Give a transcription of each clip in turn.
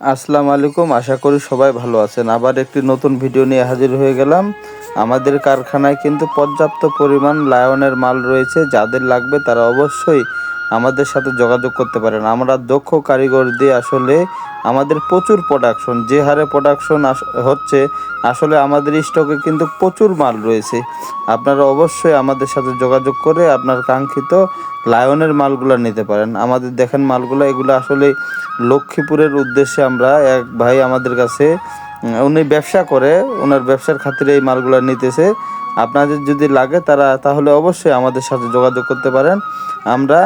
আসসালামু আলাইকুম, আশা করি সবাই ভালো আছেন। আবার একটি নতুন ভিডিও নিয়ে হাজির হয়ে গেলাম। আমাদের কারখানায় কিন্তু পর্যাপ্ত পরিমাণ লায়নের মাল রয়েছে। যাদের লাগবে তারা অবশ্যই আমাদের সাথে যোগাযোগ করতে পারেন। আমরা দক্ষ কারিগর দিয়ে আসলে আমাদের প্রচুর প্রোডাকশন যে হারে প্রোডাকশন হচ্ছে, আসলে আমাদের স্টকে কিন্তু প্রচুর মাল রয়েছে। আপনারা অবশ্যই আমাদের সাথে যোগাযোগ করে আপনার কাঙ্ক্ষিত লায়নের মালগুলো নিতে পারেন। আমাদের দেখেন মালগুলো, এগুলো আসলে লক্ষ্মীপুরের উদ্দেশ্যে আমরা এক ভাই আমাদের কাছে উনি ব্যবসা করে ওনার ব্যবসার খাতিরে এই মালগুলো নিতেছে। আপনাদের যদি লাগে তারা, তাহলে অবশ্যই আমাদের সাথে যোগাযোগ করতে পারেন। আমরা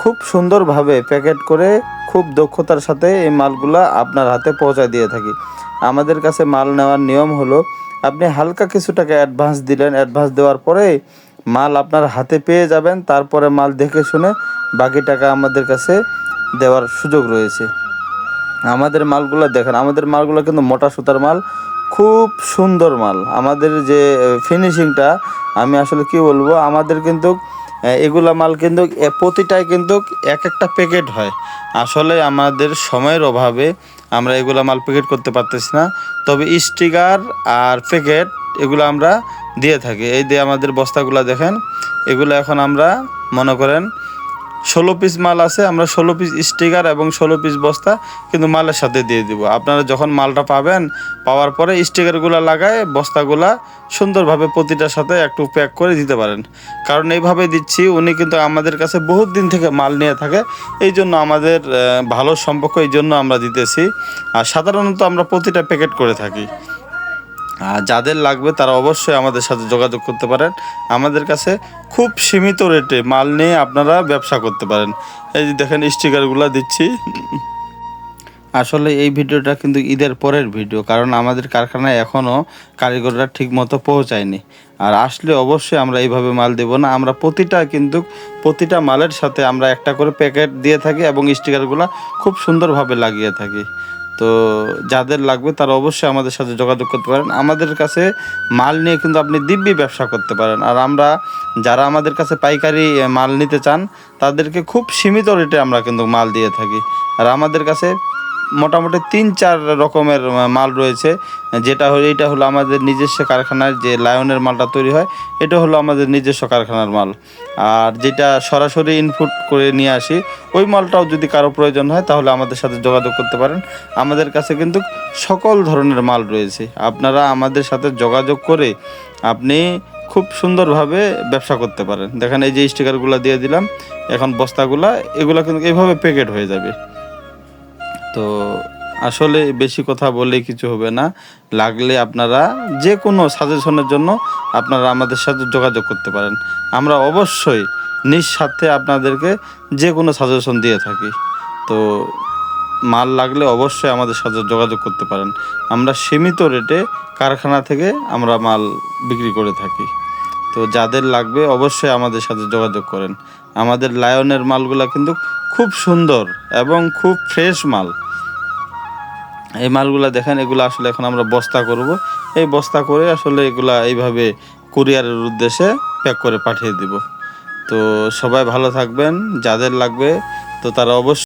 খুব সুন্দরভাবে প্যাকেট করে খুব দক্ষতার সাথে এই মালগুলা আপনার হাতে পৌঁছায় দিয়ে থাকি। আমাদের কাছে মাল নেওয়ার নিয়ম হলো, আপনি হালকা কিছু টাকা অ্যাডভান্স দিলেন অ্যাডভান্স দেওয়ার পরে মাল আপনার হাতে পেয়ে যাবেন, তারপরে মাল দেখে শুনে বাকি টাকা আমাদের কাছে দেওয়ার সুযোগ রয়েছে। আমাদের মালগুলো দেখেন, আমাদের মালগুলো কিন্তু মোটা সুতার মাল, খুব সুন্দর মাল। আমাদের যে ফিনিশিংটা আমি আসলে কি বলব, আমাদের কিন্তু এগুলা মাল কিন্তু প্রতিটাই কিন্তু এক একটা প্যাকেট হয়। আসলে আমাদের সময়ের অভাবে আমরা এগুলা মাল প্যাকেট করতে পারতেছি না। তবে স্টিকার আর প্যাকেট এগুলো আমরা দিয়ে থাকি। এই দিয়ে আমাদের বস্তাগুলো দেখেন, এগুলো এখন আমরা, মনে করেন ষোলো পিস মাল আছে, আমরা ষোলো পিস স্টিকার এবং ষোলো পিস বস্তা কিন্তু মালের সাথে দিয়ে দিব। আপনারা যখন মালটা পাবেন, পাওয়ার পরে স্টিকারগুলো লাগায় বস্তাগুলা সুন্দরভাবে প্রতিটার সাথে একটু প্যাক করে দিতে পারেন। কারণ এইভাবে দিচ্ছি, উনি কিন্তু আমাদের কাছে বহুত দিন থেকে মাল নিয়ে থাকে, এই জন্য আমাদের ভালো সম্পর্ক এই জন্য আমরা দিতেছি। আর সাধারণত আমরা প্রতিটা প্যাকেট করে থাকি। যাদের লাগবে তারা অবশ্যই আমাদের সাথে যোগাযোগ করতে পারেন। আমাদের কাছে খুব সীমিত রেটে মাল নিয়ে আপনারা ব্যবসা করতে পারেন। এই যে দেখেন স্টিকারগুলো দিচ্ছি। আসলে এই ভিডিওটা কিন্তু ঈদের পরের ভিডিও, কারণ আমাদের কারখানায় এখনও কারিগররা ঠিক মতো পৌঁছায়নি। আর আসলে অবশ্যই আমরা এইভাবে মাল দেব না, আমরা প্রতিটা কিন্তু প্রতিটা মালের সাথে আমরা একটা করে প্যাকেট দিয়ে থাকি এবং স্টিকারগুলো খুব সুন্দরভাবে লাগিয়ে থাকি। তো যাদের লাগবে তারা অবশ্যই আমাদের সাথে যোগাযোগ করতে পারেন। আমাদের কাছে মাল নিয়ে কিন্তু আপনি দিব্যি ব্যবসা করতে পারেন। আর আমরা যারা আমাদের কাছে পাইকারি মাল নিতে চান, তাদেরকে খুব সীমিত রেটে আমরা কিন্তু মাল দিয়ে থাকি। আর আমাদের কাছে মোটামুটি তিন, চার রকমের মাল রয়েছে। যেটা হলো এটা হলো আমাদের নিজস্ব কারখানার যে লায়নের মালটা তৈরি হয়, এটা হলো আমাদের নিজস্ব কারখানার মাল। আর যেটা সরাসরি ইনপুট করে নিয়ে আসি, ওই মালটাও যদি কারও প্রয়োজন হয়, তাহলে আমাদের সাথে যোগাযোগ করতে পারেন। আমাদের কাছে কিন্তু সকল ধরনের মাল রয়েছে। আপনারা আমাদের সাথে যোগাযোগ করে আপনি খুব সুন্দরভাবে ব্যবসা করতে পারেন। দেখেন, এই যে স্টিকারগুলো দিয়ে দিলাম, এখন বস্তাগুলা, এগুলো কিন্তু এইভাবে প্যাকেট হয়ে যাবে। তো আসলে বেশি কথা বলে কিছু হবে না। লাগলে আপনারা যে কোনো সাজেশনের জন্য আপনারা আমাদের সাথে যোগাযোগ করতে পারেন। আমরা অবশ্যই নিঃস্বার্থে আপনাদেরকে যে কোনো সাজেশন দিয়ে থাকি। তো মাল লাগলে অবশ্যই আমাদের সাথে যোগাযোগ করতে পারেন। আমরা সীমিত রেটে কারখানা থেকে আমরা মাল বিক্রি করে থাকি। তো যাদের লাগবে অবশ্যই আমাদের সাথে যোগাযোগ করেন। আমাদের লায়নের মালগুলা কিন্তু খুব সুন্দর এবং খুব ফ্রেশ মাল। এই মালগুলা দেখেন, এগুলো আসলে এখন আমরা বস্তা করব। এই বস্তা করে আসলে এগুলা এইভাবে কুরিয়ারের উদ্দেশ্যে প্যাক করে পাঠিয়ে দিব। তো সবাই ভালো থাকবেন, যাদের লাগবে তো তারা অবশ্যই